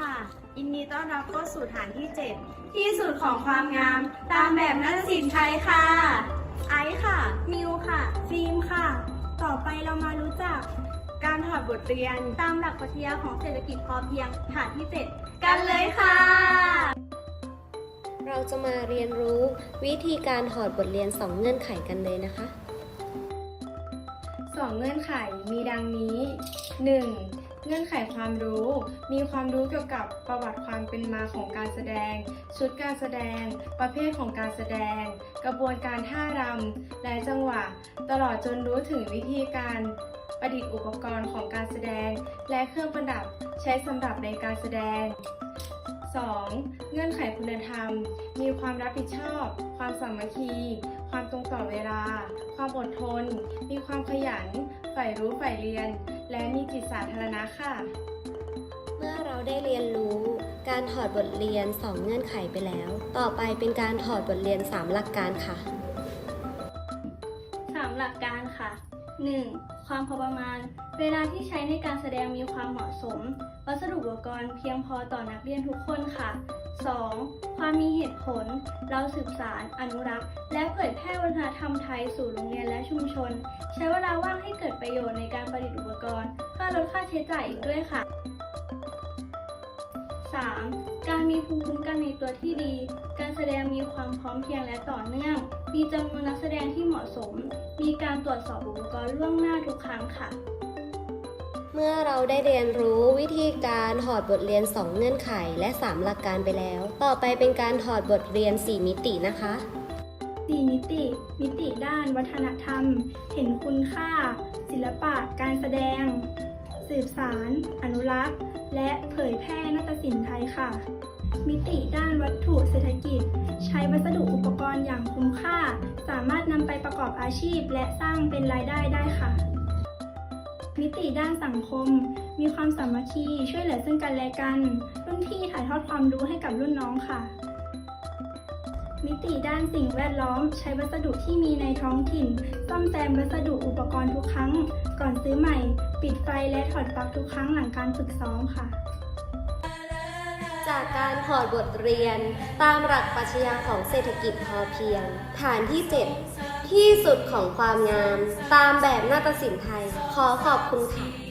ค่ะ ยินดีต้อนรับเข้าสู่ฐานที่ 7 ที่สุดของความงาม ตามแบบนักศิลป์ไทยค่ะ ไอซ์ค่ะ มิวค่ะ ฟิล์มค่ะ ต่อไปเรามารู้จัก การถอดบทเรียนตามหลักปรัชญาของเศรษฐกิจพอเพียงฐานที่ 7 กันเลยค่ะ เราจะมาเรียนรู้วิธีการถอดบทเรียน 2 เงื่อนไขกันเลยนะคะสองเงื่อนไขมีดังนี้ 1. เงื่อนไขความรู้ มีความรู้เกี่ยวกับประวัติความเป็นมาของการแสดง ชุดการแสดง ประเภทของการแสดง กระบวนการท่ารำและจังหวะ ตลอดจนรู้ถึงวิธีการประดิษฐ์อุปกรณ์ของการแสดง และเครื่องประดับใช้สำหรับในการแสดง 2. เงื่อนไขคุณธรรม มีความรับผิดชอบ ความสามัคคี ความตรงต่อเวลา ความอดทน มีความขยัน ใฝ่รู้ใฝ่เรียน และมีจิตสาธารณะค่ะ เมื่อเราได้เรียนรู้การถอดบทเรียน 2 เงื่อนไขไปแล้ว ต่อไปเป็นการถอดบทเรียน 3 หลักการค่ะ 3 หลักการค่ะ 1. ความพอประมาณ เวลาที่ใช้ในการแสดงมีความเหมาะสม วัสดุอุปกรณ์เพียงพอต่อนักเรียนทุกคนค่ะ 2. ความมีเหตุผล เราสืบสาร อนุรักษ์ และเผยแพร่วัฒนธรรมไทยสู่โรงเรียนและชุมชน ใช้เวลาว่างให้เกิดประโยชน์ในการประดิษฐ์อุปกรณ์เพื่อลดค่าใช้จ่ายอีกด้วยค่ะ 3. การมีภูมิคุ้มกันในตัวที่ดี การแสดงมีความพร้อมเพรียงและต่อเนื่อง มีจำนวนนักแสดงที่เหมาะสม มีการตรวจสอบอุปกรณ์ล่วงหน้าทุกครั้งค่ะ เมื่อเราได้เรียนรู้วิธีการถอดบทเรียน 2 เงื่อนไขและ 3 หลักการไปแล้ว ต่อไปเป็นการถอดบทเรียน 4 มิตินะคะ 4 มิติ มิติด้านวัฒนธรรม เห็นคุณค่า ศิลปะ การแสดง สืบสาร อนุรักษ์ และเผยแพร่นาฏศิลป์ไทยค่ะ มิติด้านวัตถุเศรษฐกิจ ใช้วัสดุอุปกรณ์อย่างคุ้มค่า สามารถนำไปประกอบอาชีพ และสร้างเป็นรายได้ได้ค่ะ มิติด้านสังคม มีความสามัคคีช่วยเหลือซึ่งกันและกัน รุ่นพี่ถ่ายทอดความรู้ให้กับรุ่นน้องค่ะ มิติด้านสิ่งแวดล้อม ใช้วัสดุที่มีในท้องถิ่น ซ่อมแซมวัสดุอุปกรณ์ทุกครั้ง ก่อนซื้อใหม่ ปิดไฟและถอดปลั๊กทุกครั้งหลังการฝึกซ้อมค่ะ จากการถอดบทเรียน ตามหลักปรัชญาของเศรษฐกิจพอเพียง ฐานที่ 7 ที่สุดของความงาม ตามแบบนาฏศิลป์ไทย ขอขอบคุณค่ะ